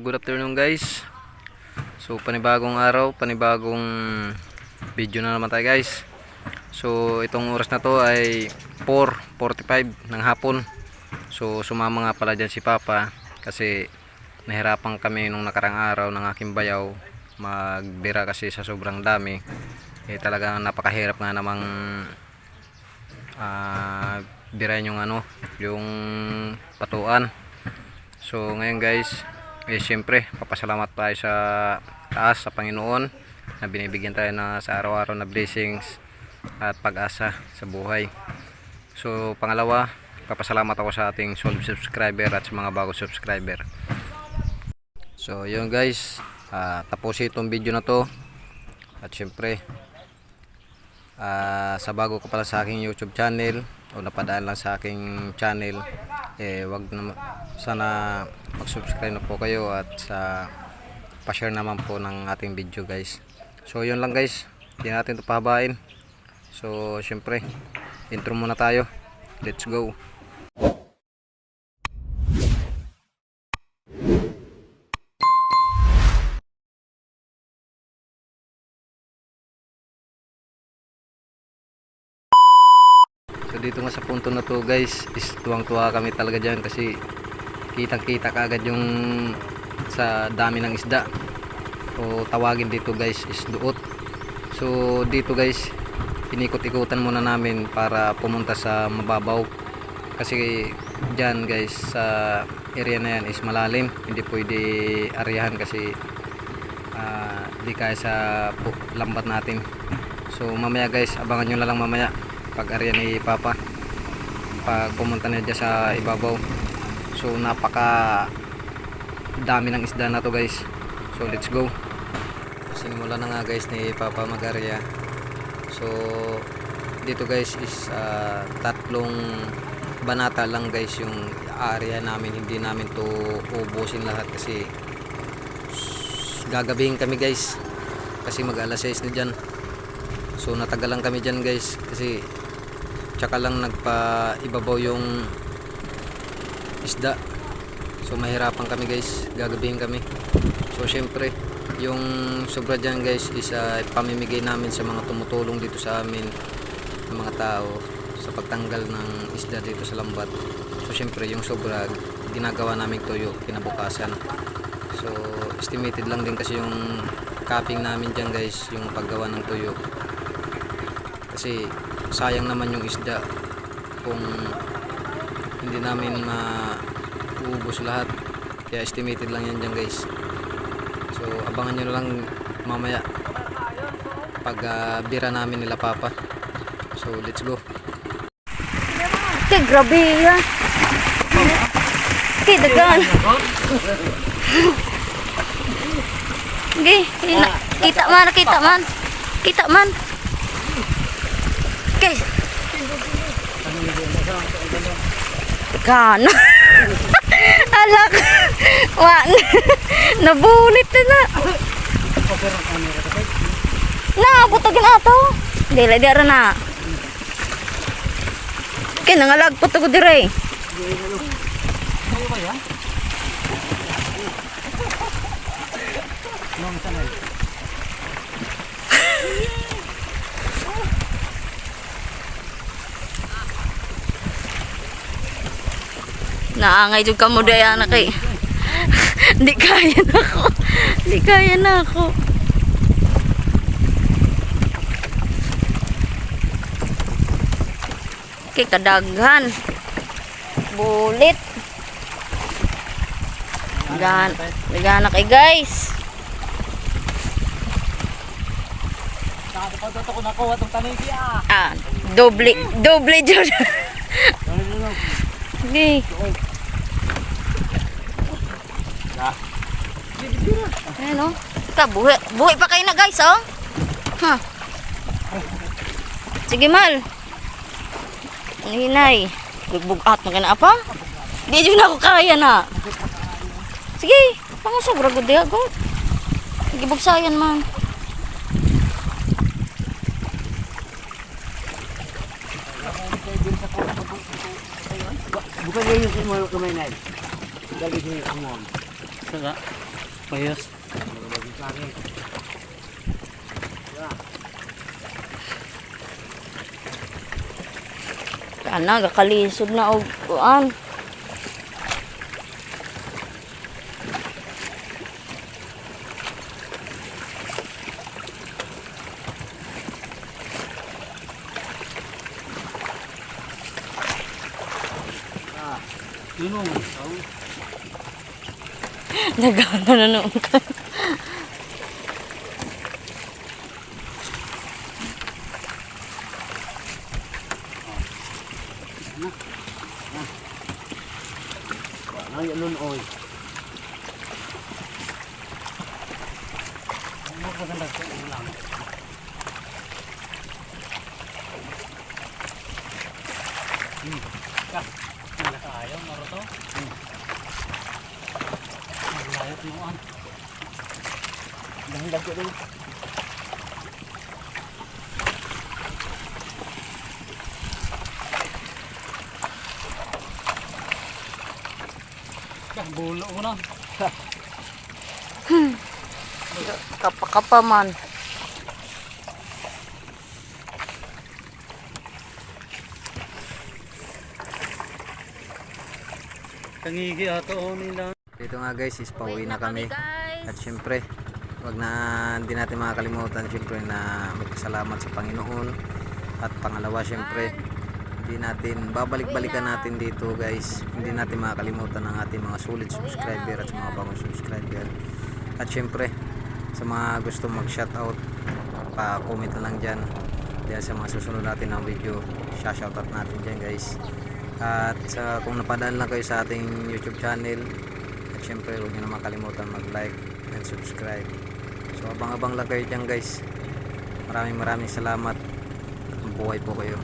good afternoon guys. So panibagong araw, panibagong video na naman tayo guys. So itong oras na to ay 4.45 ng hapon. So sumama nga pala dyan si Papa kasi nahirapan kami nung nakarang araw ng aking bayaw magbira kasi sa sobrang dami. Eh talagang napakahirap nga namang ah birahin yung ano, yung patuan. So ngayon guys, eh syempre papasalamat tayo sa taas sa Panginoon na binibigyan tayo na sa araw-araw na blessings at pag-asa sa buhay. So pangalawa, papasalamat ako sa ating solid subscriber at sa mga bago subscriber. So yun guys, ah, tapusin itong video na to. At syempre, ah, sa bago ko pala sa aking YouTube channel o napadaan lang sa aking channel eh wag na sana mag-subscribe na po kayo at sa pa-share naman po ng ating video guys. So yun lang guys, hindi natin ito pahabain. So syempre, intro muna tayo. Let's go. So dito nga sa punto na to guys, is tuwang-tuwa kami talaga dyan kasi kitang-kita kagad yung sa dami ng isda. O tawagin dito guys is duot. So dito guys, inikot-ikutan muna namin para pumunta sa mababaw. Kasi dyan guys sa area na yan is malalim. Hindi pwede aryahan kasi ah, di kaya sa lambat natin. So mamaya guys, abangan nyo na lang mamaya pag area ni Papa. Pag pumunta na dyan sa ibabaw. So napaka dami ng isda na to guys. So let's go. Sinimula na nga guys ni Papa mag area so dito guys is ah, tatlong banata lang guys yung area namin. Hindi namin to ubusin lahat kasi gagabihin kami guys. Kasi mag alas 6 na dyan. So natagalan kami dyan guys kasi tsaka lang nagpa ibabaw yung isda. So mahirapan kami guys. Gagabihin kami. So syempre yung sobra dyan guys is ah, pamimigay namin sa mga tumutulong dito sa amin ng mga tao sa pagtanggal ng isda dito sa lambat. So syempre yung sobra ginagawa namin tuyo kinabukasan. So estimated lang din kasi yung capping namin dyan guys yung paggawa ng tuyo kasi sayang naman yung isda kung hindi namin maubos lahat kaya estimated lang yan dyan guys so abangan nyo na lang mamaya pag ah, bira namin nila papa so let's go Kay, grabe yan. Kay, dagan. Okay, ina- kita man, kita man. Kita man. Okay. Kan. Alak. Wan. Nabulit na na. Na, butagin ato. Dila di ara na. Kaya nangalag po ko dire. Naangay jud ka mo daya na kay. Di kaya na ako. Di kaya na ako. Kay kadaghan. Bulit. Dagan na kay guys. Nakapagpatot ko nakuha itong tanay siya. Ah, doble, doble jud. Di. Ayan o. Ka, buhi, buhi pa kayo na guys, oh. Ha. Sige, mal. Ang hinay. Bugbugat na ka na apa? Di dyan ako kaya na. Sige, pango sobra gud diha god. Sige, bugsayan man. Bukan dia yung semua kemainan. Lagi sini kamu. Saka. Payas. Kana gakalisod na og kuan. Yun o. Nagana na noon. Ay, alun oy. Ano pa ganda ko lang. Hmm. Ka. Wala tayo, maro to. Hmm. Maglayot mo an. Dahil lagi dulu. Kah, bulo mo na. Kapa-kapa man. Tangigi ato o nila. Dito nga guys, is pauwi na kami. guys. At syempre, wag na hindi natin makakalimutan syempre na magpasalamat sa Panginoon. At pangalawa syempre, hindi natin babalik-balikan natin dito guys. Hindi natin makakalimutan ang ating mga solid subscriber at sa mga bagong subscriber. At syempre, sa mga gusto mag-shoutout, pa-comment na lang dyan. Dahil sa mga susunod natin ng video, shoutout natin dyan guys. At sa, kung napadaan lang kayo sa ating YouTube channel, at syempre, huwag nyo naman kalimutan mag-like and subscribe. So, abang-abang lang kayo dyan guys. Maraming maraming salamat. At mabuhay po kayo.